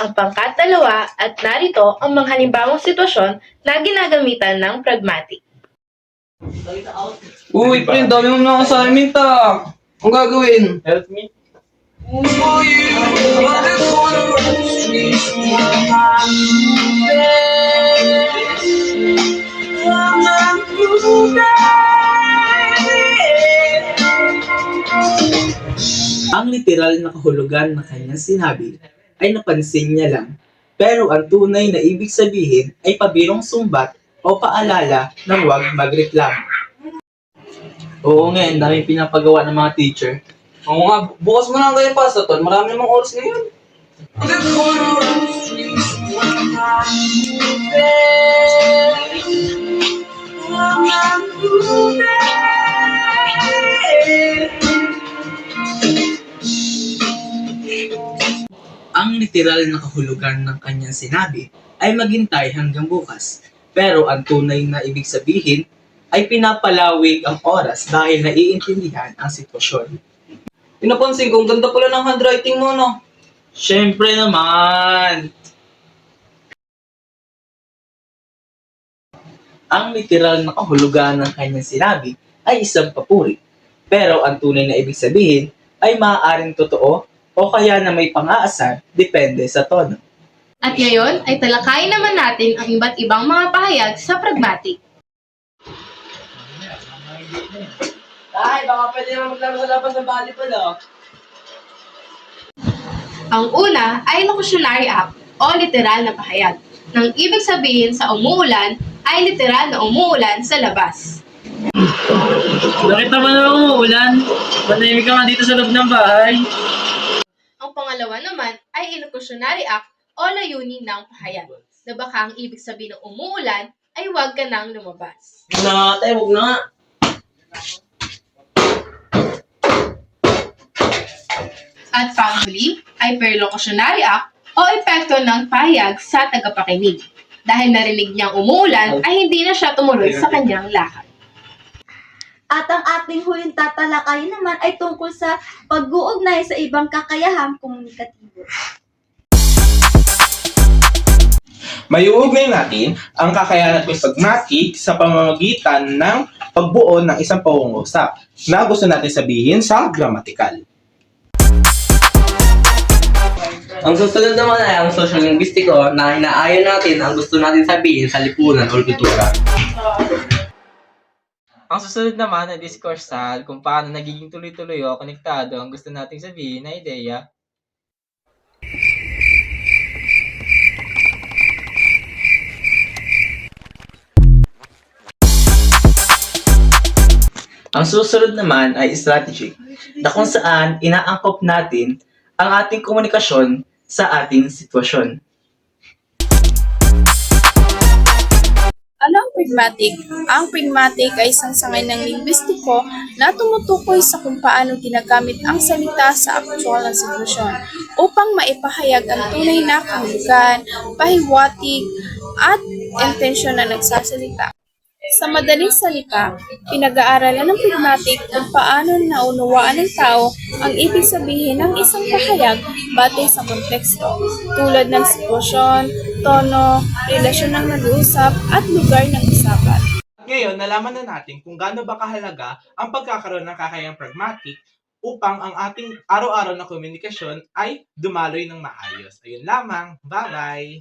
ang pangkat dalawa at narito ang mga halimbawang sitwasyon na ginagamitan ng pragmatic. Uy, pre, dami mo mga assignment ah. Ang gagawin? Help me. Ang literal na kahulugan ng kanyang sinabi ay napansin niya lang. Pero ang tunay na ibig sabihin ay pabirong sumbat o paalala ng huwag magreklamo. Oo nga, ang daming pinapagawa ng mga teacher. Oo nga, bukas mo na kayo pa sa ton. Marami namang oras ngayon. Ang literal na kahulugan ng kanyang sinabi ay maghintay hanggang bukas. Pero ang tunay na ibig sabihin ay pinapalawig ang oras dahil naiintindihan ang sitwasyon. Pinapansin ko, ganda pala ng handwriting mo, no? Siyempre naman! Ang literal na kahulugan ng kanyang sinabi ay isang papuri. Pero ang tunay na ibig sabihin ay maaaring totoo o kaya na may pang-aasar depende sa tono. At ngayon ay talakayin naman natin ang iba't ibang mga pahayag sa pragmatic. Ay, baka pwede naman maglaro sa labas ng volleyball, oh. Ang una ay locutionary act o literal na pahayag. Nang ibig sabihin sa umuulan ay literal na umuulan sa labas. Bakit naman naman umuulan? Manahimik ka nga dito sa loob ng bahay. Ang pangalawa naman ay illocutionary act o layunin ng pahayag. Na baka ang ibig sabihin ng umuulan ay huwag ka nang lumabas. Na, tayo, huwag na. At panghuli ay perlocutionary act o epekto ng pahayag sa tagapakinig. Dahil narinig niyang umuulan ay hindi na siya tumuloy sa kanyang lakad. At ang ating huling tatalakayin naman ay tungkol sa pag-uugnay sa ibang kakayahang komunikatibo. Mayuugnay natin ang kakayahan at pragmatic sa pamamagitan ng pagbuo ng isang pangungusap na gusto natin sabihin sa grammatical. Ang susunod naman ay ang social linguistiko na inaayon natin ang gusto natin sabihin sa lipunan o kultura. Ang susunod naman ay diskursal kung paano nagiging tuloy-tuloy o konektado ang gusto nating sabihin na ideya. Ang susunod naman ay strategy, na kung saan inaangkop natin ang ating komunikasyon sa ating sitwasyon. Pragmatic? Ang pragmatic ay isang sangay ng linguistiko na tumutukoy sa kung paano ginagamit ang salita sa aktual na sitwasyon upang maipahayag ang tunay na kahulugan, pahiwatig, at intensyon na nagsasalita. Sa madaling salita, pinag-aaralan ng pragmatic kung paano naunawaan ng tao ang ibig sabihin ng isang pahayag batay sa konteksto, tulad ng sitwasyon, tono, relasyon ng nag-uusap, at lugar ng usapan. Ngayon, nalaman na natin kung gaano ba kahalaga ang pagkakaroon ng kakayahang pragmatic upang ang ating araw-araw na komunikasyon ay dumaloy ng maayos. Ayun lamang. Bye-bye!